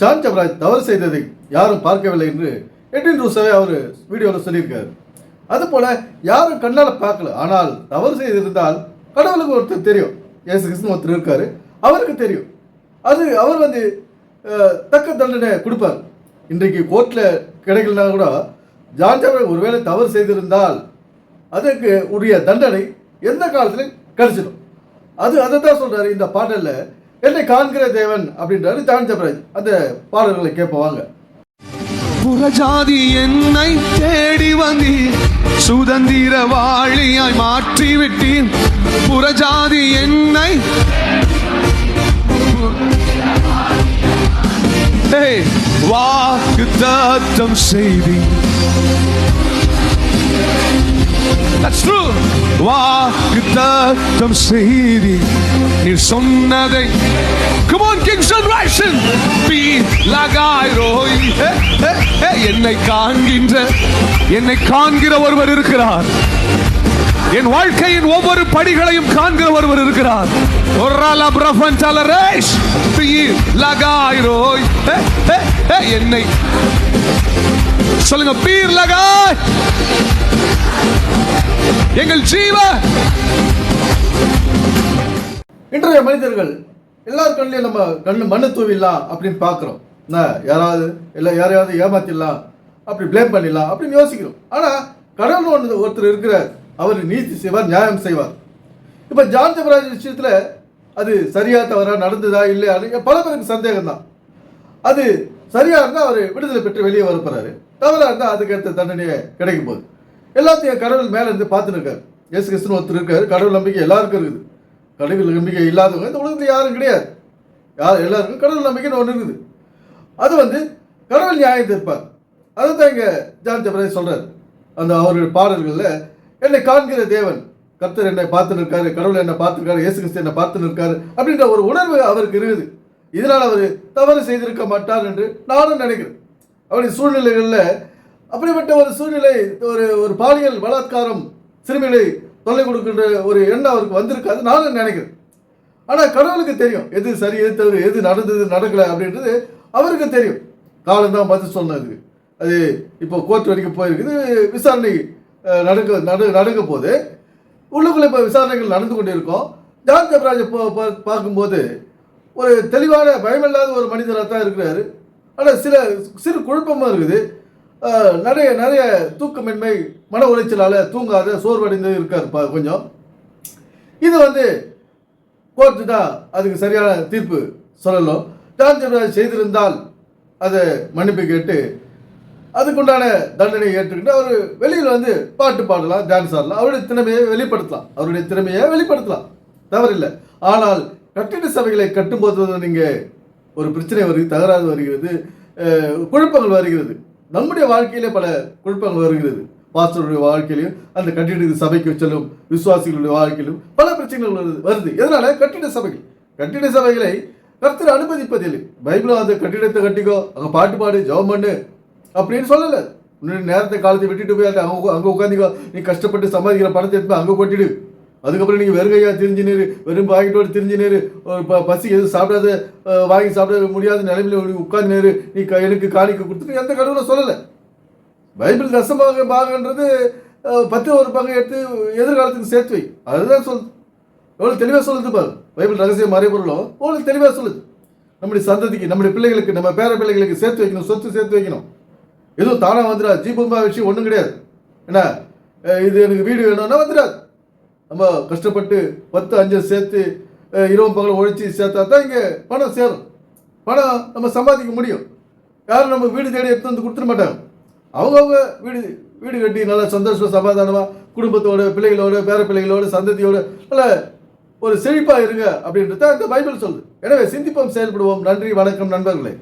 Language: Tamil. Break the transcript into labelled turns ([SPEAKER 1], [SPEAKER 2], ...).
[SPEAKER 1] ஜான் ஜபராஜ் தவறு செய்ததை யாரும் பார்க்கவில்லை என்று எட்டின் ரூசாவே அவர் வீடியோவில் சொல்லியிருக்காரு. அதுபோல் யாரும் கண்ணால் பார்க்கல. ஆனால் தவறு செய்திருந்தால் கடவுளுக்கு ஒருத்தர் தெரியும். ஏசு கிருஷ்ணன் ஒருத்தர் இருக்கார். அவருக்கு தெரியும். அது அவர் வந்து தக்க தண்டனை கொடுப்பார். இன்றைக்கு கோர்ட்டில் கிடைக்கலனா கூட ஜான் ஜபராஜ் ஒருவேளை தவறு செய்திருந்தால் அதுக்கு உரிய தண்டனை எந்த காலத்திலும் கிடைச்சிடும். அது அதை தான் சொல்கிறார் இந்த பாடலில். என்னை காண்கிற தேவன் அப்படின்றாரு தான் ஜபராஜ். அந்த பாடல்களை கேட்பவாங்க
[SPEAKER 2] புறஜாதி என்னை தேடி வந்தீர் சுதந்திர வாழியாய் மாற்றி விட்டீர். புறஜாதி என்னை வாக்கு தத்தம் செய்தி வாக்கு தத்தம் செய்தி நீர் சொன்னதை Come on, King Sunrising. Be like Roy. என்னை காண்கின்ற என்னை காண்கிற ஒருவர் இருக்கிறார். என் வாழ்க்கையின் ஒவ்வொரு படிகளையும் காண்கிற ஒருவர் இருக்கிறார். ஒராலா பிரபன் தலரேஷ். பி லகாய் ரோய் என்னை சொல்லுங்க பீர் லகாய் எங்கள் ஜீவ
[SPEAKER 1] இன்றைய மனிதர்கள் எல்லார் கண்ணிலையும் நம்ம கண்ணு மண்ணு தூவிடலாம் அப்படின்னு பார்க்குறோம். என்ன யாராவது இல்லை யாரையாவது ஏமாத்திடலாம் அப்படி ப்ளேம் பண்ணிடலாம் அப்படின்னு யோசிக்கிறோம். ஆனால் கடவுள் ஒன்று ஒருத்தர் இருக்கிறார் அவர் நீதி செய்வார் நியாயம் செய்வார். இப்போ ஜான் ஜபராஜ் விஷயத்தில் அது சரியா தவறா நடந்ததா இல்லையான்னு பல பேருக்கு சந்தேகம் தான் அது சரியா இருந்தால் அவர் விடுதலை பெற்று வெளியே வரப்போறாரு தவறா இருந்தால் அதுக்கேற்ற தண்டனையை கிடைக்கும் போது எல்லாத்தையும் கடவுள் மேலே இருந்து பார்த்துன்னு இருக்காரு. இயேசு கிறிஸ்துன்னு ஒருத்தர் இருக்காரு. கடவுள் நம்பிக்கை எல்லாருக்கும் இருக்குது. கடவுள் நம்பிக்கை இல்லாதவங்க இந்த உலகத்தில் யாரும் கிடையாது. யார் எல்லாருக்கும் கடவுள் நம்பிக்கைன்னு ஒன்று இருக்குது. அது வந்து கடவுள் நியாயம் தீர்ப்பார். அதை தான் இங்கே ஜான் ஜபராஜ் சொல்கிறார் அந்த அவருடைய பாடல்களில் என்னை காண்கிற தேவன் கர்த்தர் என்னை பார்த்து நிற்காரு கடவுள் என்னை பார்த்துருக்காரு இயேசு கிறிஸ்து என்னை பார்த்து நிற்காரு அப்படின்ற ஒரு உணர்வு அவருக்கு இருக்குது. இதனால் அவர் தவறு செய்திருக்க மாட்டார் என்று நானும் நினைக்கிறேன். அவருடைய சூழ்நிலைகளில் அப்படிப்பட்ட ஒரு சூழ்நிலை ஒரு ஒரு பாலியல் பலாத்காரம் சிறுமிகளை தொல்லை கொடுக்கின்ற ஒரு எண்ணம் அவருக்கு வந்திருக்காது. நானும் நினைக்கிறேன்? ஆனால் கடவுளுக்கு தெரியும். எது சரி எது தவறு எது நடந்தது நடக்கலை அப்படின்றது அவருக்கு தெரியும். காலம் தான் பதில் சொன்னது. அது இப்போ கோர்ட் வரைக்கும் போயிருக்குது. விசாரணை நடக்க நட நடக்க போது உள்ளுக்குள்ளே இப்போ விசாரணைகள் நடந்து கொண்டு இருக்கோம் ஜான் ஜபராஜை போ பார்க்கும்போது ஒரு தெளிவான பயமில்லாத ஒரு மனிதராக தான் இருக்கிறாரு. ஆனால் சில சிறு குழப்பமாக இருக்குது. நிறைய நிறைய தூக்கமின்மை மன உளைச்சலால் தூங்காத சோர்வடைந்து இருக்கார் பா கொஞ்சம். இது வந்து கோர்ட்டு தான் அதுக்கு சரியான தீர்ப்பு சொல்லணும். ஜான் செய்திருந்தால் அதை மன்னிப்பு கேட்டு அதுக்குண்டான தண்டனை ஏற்றுக்கிட்டு அவர் வெளியில் வந்து பாட்டு பாடலாம் டான்ஸ் ஆடலாம். அவருடைய திறமையை வெளிப்படுத்தலாம். அவருடைய திறமையை வெளிப்படுத்தலாம். தவறில்லை. ஆனால் கட்டிட சபைகளை கட்டும்போது நீங்கள் ஒரு பிரச்சனை வருகிறது தகராறு வருகிறது குழப்பங்கள் வருகிறது. நம்முடைய வாழ்க்கையிலே பல குழப்பங்கள் வருகிறது. பாஸ்டருடைய வாழ்க்கையிலும் அந்த கட்டிட சபைக்கு செல்லும் விசுவாசிகளுடைய வாழ்க்கையிலும் பல பிரச்சனைகள் வருது வருது. எதனால? கட்டிட சபைகள். கட்டிட சபைகளை கர்த்தர் அனுமதிப்பதில்லை. பைபிளும் அந்த கட்டிடத்தை கட்டிக்கோ அங்கே பாட்டு பாடு ஜெபம் பண்ணு அப்படின்னு சொல்லலை. முன்னாடி நேரத்தை காலத்தை விட்டுட்டு போய் அங்கே அங்கே உட்காந்துக்கோ நீ கஷ்டப்பட்டு சம்பாதிக்கிற பணத்தை எடுத்து அங்கே கொட்டிடு அதுக்கப்புறம் நீங்கள் வெறுகையாக திரிஞ்சு நீர் வெறும் பாக்கெட்டோடு திரிஞ்சு நீர் ப பசி எதுவும் சாப்பிடாத வாங்கி சாப்பிட முடியாத நிலைமையில் உட்கார்ந்து நேரு நீ க- எனக்கு காணிக்க கொடுத்துட்டு எந்த கடவுளும் சொல்லலை. பைபிள் தசமாக பாகன்றது பத்து ஒரு பங்கு எடுத்து எதிர்காலத்துக்கு சேர்த்து வை. அதுதான் சொல் எவ்வளோ தெளிவாக சொல்லுது பாரு. பைபிள் ரகசியம் மறைபொருளும் எவ்வளோ தெளிவாக சொல்லுது. நம்முடைய சந்ததிக்கு நம்முடைய பிள்ளைகளுக்கு நம்ம பேர பிள்ளைகளுக்கு சேர்த்து வைக்கணும் சொத்து சேர்த்து வைக்கணும். எதுவும் தானாக வந்துடா ஜீபம்பா விஷயம் ஒன்றும் கிடையாது. என்ன? இது எனக்கு வீடு வேணும்னா வந்துடாது. நம்ம கஷ்டப்பட்டு பத்து அஞ்சு சேர்த்து இரவு பகலும் ஒழித்து சேர்த்தா தான் இங்கே பணம் சேரும். பணம் நம்ம சம்பாதிக்க முடியும். யாரும் நம்ம வீடு தேடி எடுத்து வந்து கொடுத்துட மாட்டாங்க. அவங்கவுங்க வீடு வீடு கட்டி நல்லா சந்தோஷம் சமாதானமாக குடும்பத்தோட பிள்ளைகளோட பேர பிள்ளைகளோட சந்ததியோட நல்ல ஒரு செழிப்பாக இருங்க அப்படின்றத இந்த பைபிள் சொல்லுது. எனவே சிந்திப்போம் செயல்படுவோம். நன்றி வணக்கம் நண்பர்களே.